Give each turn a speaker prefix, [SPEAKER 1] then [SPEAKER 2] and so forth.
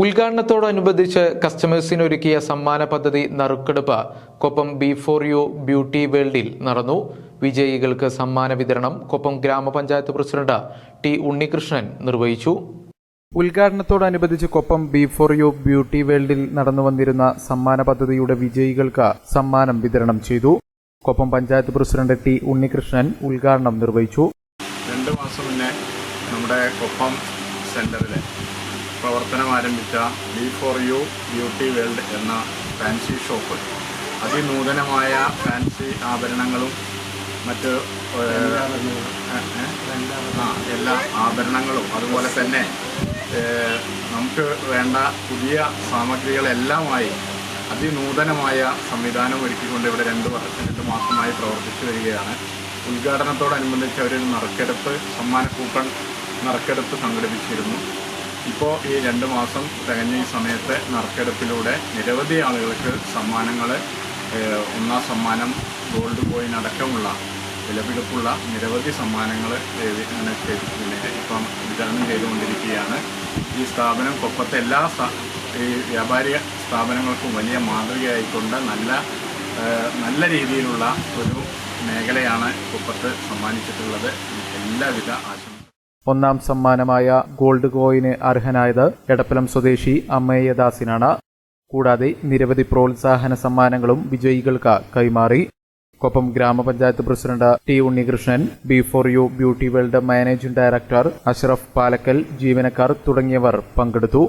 [SPEAKER 1] ഉദ്ഘാടനത്തോടനുബന്ധിച്ച് കസ്റ്റമേഴ്സിന് ഒരുക്കിയ സമ്മാന പദ്ധതി നറുക്കെടുപ്പ് Koppam B for you beauty വേൾഡിൽ നടന്നു. വിജയികൾക്ക് സമ്മാന വിതരണം കൊപ്പം ഗ്രാമപഞ്ചായത്ത് പ്രസിഡന്റ് ടി ഉണ്ണികൃഷ്ണൻ നിർവഹിച്ചു. ഉദ്ഘാടനത്തോടനുബന്ധിച്ച് Koppam B for you beauty വേൾഡിൽ നടന്നു വന്നിരുന്ന സമ്മാന പദ്ധതിയുടെ വിജയികൾക്ക് സമ്മാനം വിതരണം ചെയ്തു. കൊപ്പം പഞ്ചായത്ത് പ്രസിഡന്റ് ടി ഉണ്ണികൃഷ്ണൻ ഉദ്ഘാടനം നിർവഹിച്ചു.
[SPEAKER 2] രണ്ട് മാസം മുന്നേ നമ്മുടെ കൊപ്പം സെന്ററിൽ പ്രവർത്തനം ആരംഭിച്ച B for you beauty world എന്ന ഫാൻസി ഷോപ്പ്. അതിനൂതനമായ ഫാൻസി ആഭരണങ്ങളും മറ്റ് എല്ലാ ആഭരണങ്ങളും. അതുപോലെ തന്നെ നമുക്ക് വേണ്ട പുതിയ സാമഗ്രികളെല്ലാമായി അതിനൂതനമായ സംവിധാനം ഒരുക്കിക്കൊണ്ട് ഇവിടെ രണ്ട് വർഷം രണ്ട് മാസമായി പ്രവർത്തിച്ചു വരികയാണ്. ഉദ്ഘാടനത്തോടനുബന്ധിച്ച് അവരൊരു നറുക്കെടുപ്പ് സമ്മാന നറുക്കെടുപ്പ് സംഘടിപ്പിച്ചിരുന്നു. ഇപ്പോൾ ഈ രണ്ട് മാസം തികഞ്ഞ ഈ സമയത്ത് നറുക്കെടുപ്പിലൂടെ നിരവധി ആളുകൾക്ക് സമ്മാനങ്ങൾ ഒന്നാം സമ്മാനം ഗോൾഡ് കോയിൻ അടക്കമുള്ള വിലപിടിപ്പുള്ള നിരവധി സമ്മാനങ്ങൾ ഇങ്ങനെ ചെയ്തിട്ടുണ്ട് ഇപ്പം വിതരണം ചെയ്തുകൊണ്ടിരിക്കുകയാണ്. ഈ സ്ഥാപനം കൊപ്പത്തെ എല്ലാ ഈ വ്യാപാരി സ്ഥാപനങ്ങൾക്കും വലിയ മാതൃകയായിക്കൊണ്ട് നല്ല നല്ല രീതിയിലുള്ള ഒരു മേഖലയാണ് കുപ്പത്ത് സമ്മാനിച്ചിട്ടുള്ളത്. എല്ലാവിധ ആശംസ
[SPEAKER 1] ഒന്നാം സമ്മാനമായ ഗോൾഡ് കോയിന് അർഹനായത് എടപ്പലം സ്വദേശി അമ്മയ്യദാസിനാണ്. കൂടാതെ നിരവധി പ്രോത്സാഹന സമ്മാനങ്ങളും വിജയികൾക്ക് കൈമാറി. കൊപ്പം ഗ്രാമപഞ്ചായത്ത് president T Unnikrishnan B for you beauty world managing director Ashraf Palakkal ജീവനക്കാർ തുടങ്ങിയവർ പങ്കെടുത്തു.